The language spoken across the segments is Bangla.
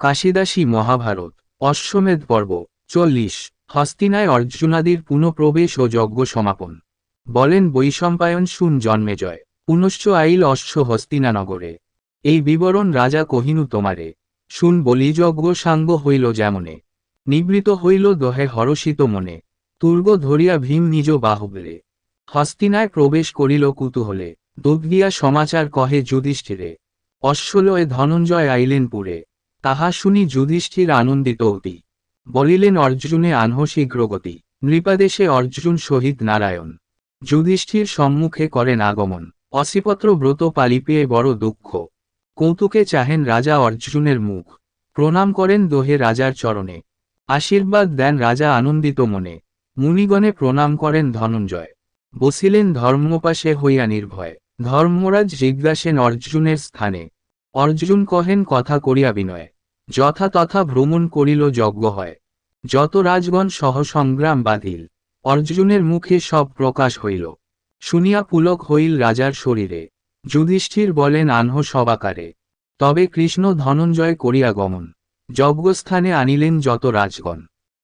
কাশিদাসী মহাভারত, অশ্বমেধ পর্ব, চল্লিশ, হস্তিনায় অর্জুনাদির পুনঃপ্রবেশ ও যজ্ঞ সমাপন। বলেন বৈশম্পায়ন শুন জন্মেজয় পুনশ্চ আইল অশ্ব হস্তিনানগরে। এই বিবরণ রাজা কহিনু তোমারে, শুন বলি যজ্ঞ সাঙ্গ হইল যেমনে, নিবৃত হইল দহে হরষিত মনে, তুর্গ ধরিয়া ভীম নিজ বাহুবলে। হস্তিনায় প্রবেশ করিল কুতূহলে, দুধ গিয়া সমাচার কহে যুধিষ্ঠিরে, অশ্বলয়ে ধনঞ্জয় আইলেন পুরে। তাহা শুনি যুধিষ্ঠির আনন্দিত অতি। বলিলেন অর্জুনে আনহ শীঘ্রগতি। নৃপাদেশে অর্জুন শহীদ নারায়ণ। যুধিষ্ঠির সম্মুখে করেন আগমন। অসিপত্র ব্রত পালি পেয়ে বড় দুঃখ। কৌতুকে চাহেন রাজা অর্জুনের মুখ। প্রণাম করেন দোহে রাজার চরণে। আশীর্বাদ দেন রাজা আনন্দিত মনে। মুনিগণে প্রণাম করেন ধনঞ্জয়। বসিলেন ধর্মপাশে হইয়া নির্ভয়। ধর্মরাজ জিজ্ঞাসেন অর্জুনের স্থানে। অর্জুন কহেন কথা করিয়া বিনয়। যথা তথা ভ্রমণ করিল যজ্ঞ হয়। যত রাজগণ সহ সংগ্রাম বাঁধিল, অর্জুনের মুখে সব প্রকাশ হইল। শুনিয়া পুলক হইল রাজার শরীরে। যুধিষ্ঠির বলেন, আনহ সবাকারে। তবে কৃষ্ণ ধনঞ্জয় করিয়া গমন। যজ্ঞস্থানে আনিলেন যত রাজগণ।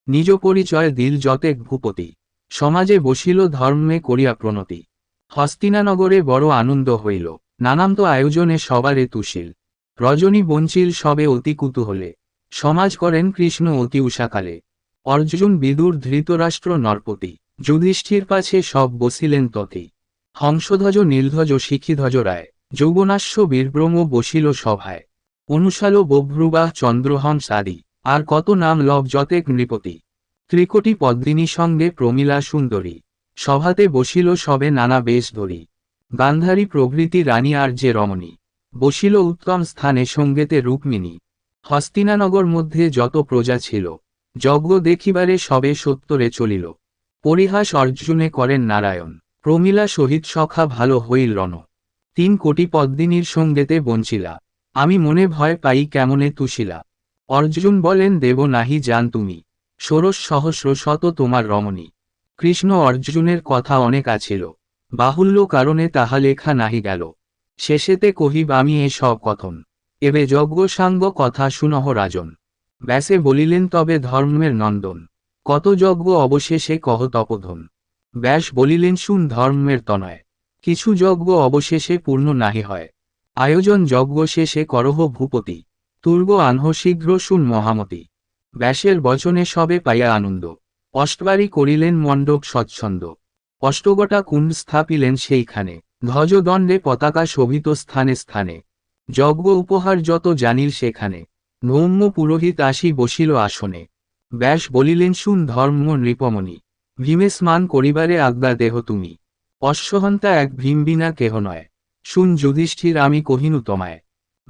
নিজ পরিচয় দিল যতেক ভূপতি। সমাজে বসিল ধর্মে করিয়া প্রণতি। হস্তিনানগরে বড় আনন্দ হইল। নানান্ত আয়োজনে সবারে তুশিল রজনী বঞ্চিল সবে অতি কুতূহলে। সমাজ করেন কৃষ্ণ অতি উষাকালে। অর্জুন বিদুর ধৃতরাষ্ট্র নরপতি। যুধিষ্ঠির পাছে সব বসিলেন ততি হংসধ্বজ নীলধ্বজ শিখিধ্বজ রায়। যৌবনাশ্ব বীরব্রহ্ম বসিল সভায়। অনুশালো বভ্রুবাহ চন্দ্রহংস আদি আর কত নাম লব যতেক নৃপতি। ত্রিকোটি পদ্মিনী সঙ্গে প্রমীলা সুন্দরী। সভাতে বসিল সবে নানা বেশ ধরি গান্ধারী প্রভৃতি রানী আর যে রমণী। বসিল উত্তম স্থানে সঙ্গেতে রুক্মিণী। হস্তিনানগর মধ্যে যত প্রজা ছিল, যজ্ঞ দেখিবারে সবে সত্তরে চলিল। পরিহাস অর্জুনে করেন নারায়ণ। প্রমীলা সহিত সখা ভালো হইল রণ। তিন কোটি পদ্মিনীর সঙ্গেতে বঞ্চিলা। আমি মনে ভয় পাই কেমনে তুশিলা অর্জুন বলেন, দেব নাহি জান তুমি। ষোড়শ সহস্র শত তোমার রমণী। কৃষ্ণ অর্জুনের কথা অনেক আছিল। বাহুল্য কারণে তাহা লেখা নাহি গেল। শেষেতে কহিব, আমি এ সব কথন। এবে যজ্ঞ সাঙ্গ কথা শুনহ রাজন। ব্যাসে বলিলেন, তবে ধর্মের নন্দন। কত যজ্ঞ অবশেষে কহ তপধন? ব্যাস বলিলেন, শুন, ধর্মের তনয়। কিছু যজ্ঞ অবশেষে পূর্ণ নাহি হয়। আয়োজন যজ্ঞ শেষে করহ ভূপতি। তুর্গ আনহ শীঘ্র শুন মহামতি ব্যাসের বচনে সবে পাইয়া আনন্দ। অষ্টবারী করিলেন মণ্ডক স্বচ্ছন্দ। অষ্টগটা কুণ্ড স্থাপিলেন সেইখানে। ধ্বজদণ্ডে পতাকা শোভিত স্থানে স্থানে। যজ্ঞ উপহার যত জানিল সেখানে। নৌম্য পুরোহিত আসি বসিল আসনে। ব্যাস বলিলেন, শুন ধর্ম নৃপমণি ভীমে স্নান করিবারে আজ্ঞা দেহ তুমি। অশ্বহন্তা এক ভীম বিনা কেহ নয়। শুন যুধিষ্ঠির, আমি কহিনু তোমায়।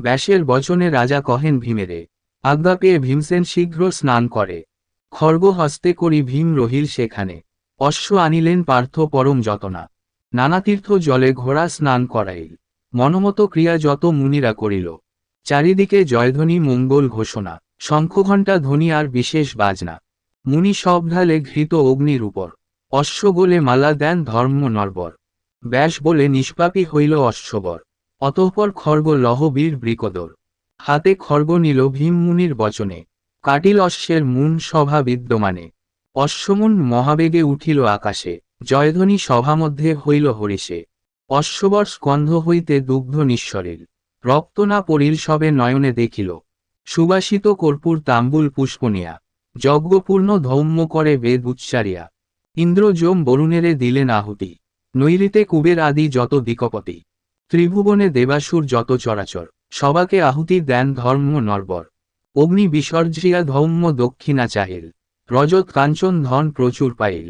ব্যাসের বচনে রাজা কহেন ভীমেরে, আজ্ঞা পেয়ে ভীমসেন শীঘ্র স্নান করে। খর্গ হস্তে করি ভীম রহিল সেখানে। অশ্ব আনিলেন পার্থ পরম যতনা। নানা তীর্থ জলে ঘোড়া স্নান করাইল। মনমত ক্রিয়া যত মুনিরা করিল। চারিদিকে জয়ধ্বনি মঙ্গল ঘোষণা, শঙ্খঘণ্টা ধ্বনি আর বিশেষ বাজনা। মুনি সব ঢালে ঘৃত অগ্নির উপর। অশ্ব গোলে মালা দেন ধর্ম নরবর। ব্যাস বলে নিষ্পাপী হইল অশ্ববর। অতঃপর খর্গ লহবীর বৃকদর। হাতে খর্গ নিল ভীম মুনির বচনে। কাটিল অশ্বের মুন সভা বিদ্যমানে। অশ্বমুন মহাবেগে উঠিল আকাশে। জয়ধ্বনি সভা মধ্যে হইল হরিষে। অশ্ববর স্কন্ধ হইতে দুগ্ধ নিঃসরিল রক্ত না পড়িল সবে নয়নে দেখিল। সুবাসিত কর্পূর তাম্বুল পুষ্পনিয়া যজ্ঞপূর্ণ ধৌম্য করে বেদ উচ্চারিয়া। ইন্দ্র যোম বরুণেরে দিলেন আহুতি নৈরিতে কুবের আদি যত দিকপতি ত্রিভুবনে দেবাসুর যত চরাচর। সবাকে আহুতি দেন ধর্ম নরবর। অগ্নি বিসর্জিয়া ধৌম্য দক্ষিণা চাহিল। রজত কাঞ্চন ধন প্রচুর পাইল।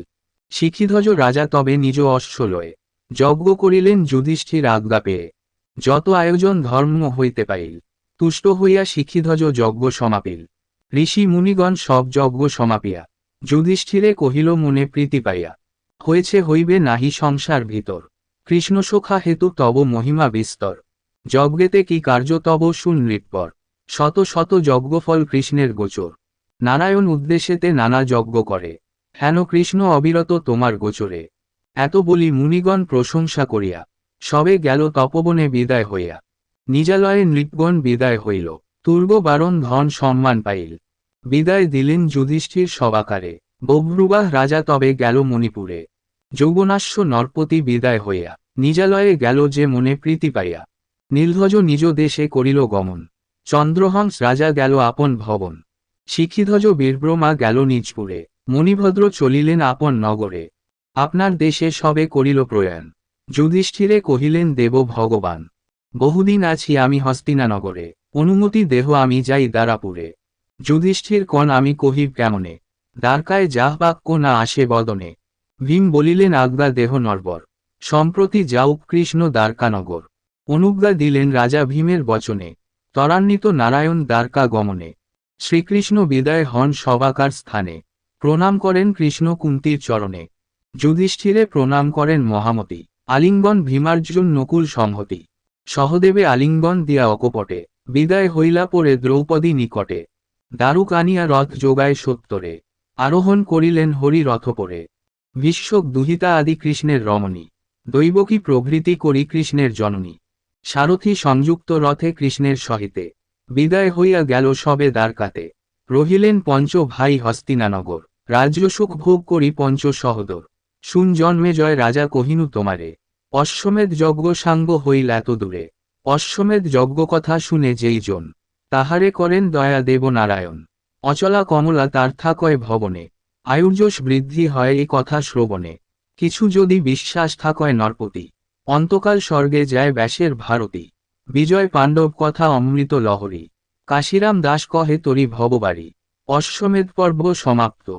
শিখিধ্বজ রাজা তবে নিজ অশ্ব লয়ে যজ্ঞ করিলেন যুধিষ্ঠির আজ্ঞা পেয়ে যত আয়োজন ধর্ম হইতে পাইল, তুষ্ট হইয়া শিখিধ্বজ যজ্ঞ সমাপিল। ঋষি মুনিগণ সব যজ্ঞ সমাপিয়া। যুধিষ্ঠিরে কহিল, মনে প্রীতি পাইয়া। হয়েছে হইবে নাহি সংসার ভিতর। কৃষ্ণসখা হেতু তব মহিমা বিস্তর। যজ্ঞেতে কি কার্য তব শুন শত শত যজ্ঞফল কৃষ্ণের গোচর। নারায়ণ উদ্দেশ্যেতে নানা যজ্ঞ করে। হেন কৃষ্ণ অবিরত তোমার গোচরে। এত বলি মুনিগণ প্রশংসা করিয়া, সবে গেল তপবনে বিদায় হইয়া। নিজালয়ে নৃপগণ বিদায় হইল, তুর্গ বারণ ধন সম্মান পাইল। বিদায় দিলেন যুধিষ্ঠির সবাকারে বভ্রুবাহ রাজা তবে গেল মণিপুরে। যৌবনাশ্য নরপতি বিদায় হইয়া, নিজালয়ে গেল যে মনে প্রীতি পাইয়া। নীলধ্বজ নিজ দেশে করিল গমন, চন্দ্রহংস রাজা গেল আপন ভবন। শিখিধ্বজ বীরব্রমা গেল নিজপুরে মণিভদ্র চলিলেন আপন নগরে। আপনার দেশে সবে করিল প্রয়াণ। যুধিষ্ঠিরে কহিলেন, দেব ভগবান, বহুদিন আছি আমি হস্তিনানগরে। অনুমতি দেহ আমি যাই দ্বারাপুরে। যুধিষ্ঠির কন, আমি কহিব কেমনে? দ্বারকায় যাহ বাক্য না আসে বদনে। ভীম বলিলেন, আজ্ঞা, দেহ নরবর। সম্প্রতি যাউক কৃষ্ণ দ্বারকানগর। অনুজ্ঞা দিলেন রাজা ভীমের বচনে, ত্বরান্বিত নারায়ণ দ্বারকা গমনে। শ্রীকৃষ্ণ বিদায় হন সবাকার স্থানে। প্রণাম করেন কৃষ্ণ কুন্তির চরণে। যুধিষ্ঠিরে প্রণাম করেন মহামতি। আলিঙ্গন ভীমার্জুন নকুল সংহতি। সহদেবে আলিঙ্গন দিয়া অকপটে। বিদায় হইলা পরে দ্রৌপদী নিকটে। দারুক আনিয়া রথ যোগায় সত্তরে। আরোহণ করিলেন হরি রথ পরে। বিশ্বক দুহিতা আদি কৃষ্ণের রমণী। দৈবকী প্রভৃতি করি কৃষ্ণের জননী। সারথী সংযুক্ত রথে কৃষ্ণের সহিতে। বিদায় হইয়া গেল সবে দ্বারকাতে রহিলেন পঞ্চ ভাই হস্তিনানগর। রাজ্যসুখ ভোগ করি পঞ্চ সহদর শুন জন্মে জয় রাজা কহিনু তোমারে। অশ্বমেধ যজ্ঞ সাঙ্গ হইল এত দূরে। অশ্বমেধ যজ্ঞ কথা শুনে যেই জন, তাহারে করেন দয়া দেব নারায়ণ অচলা কমলা তার থাকয় ভবনে। আয়ুর্যশ বৃদ্ধি হয় এ কথা শ্রবণে। কিছু যদি বিশ্বাস থাকয় নরপতি। অন্তকাল স্বর্গে যায় ব্যাসের ভারতী। বিজয় পাণ্ডব কথা অমৃত লহরী। কাশিরাম দাস কহে তরি ভববাড়ি। অশ্বমেধ পর্ব সমাপ্ত।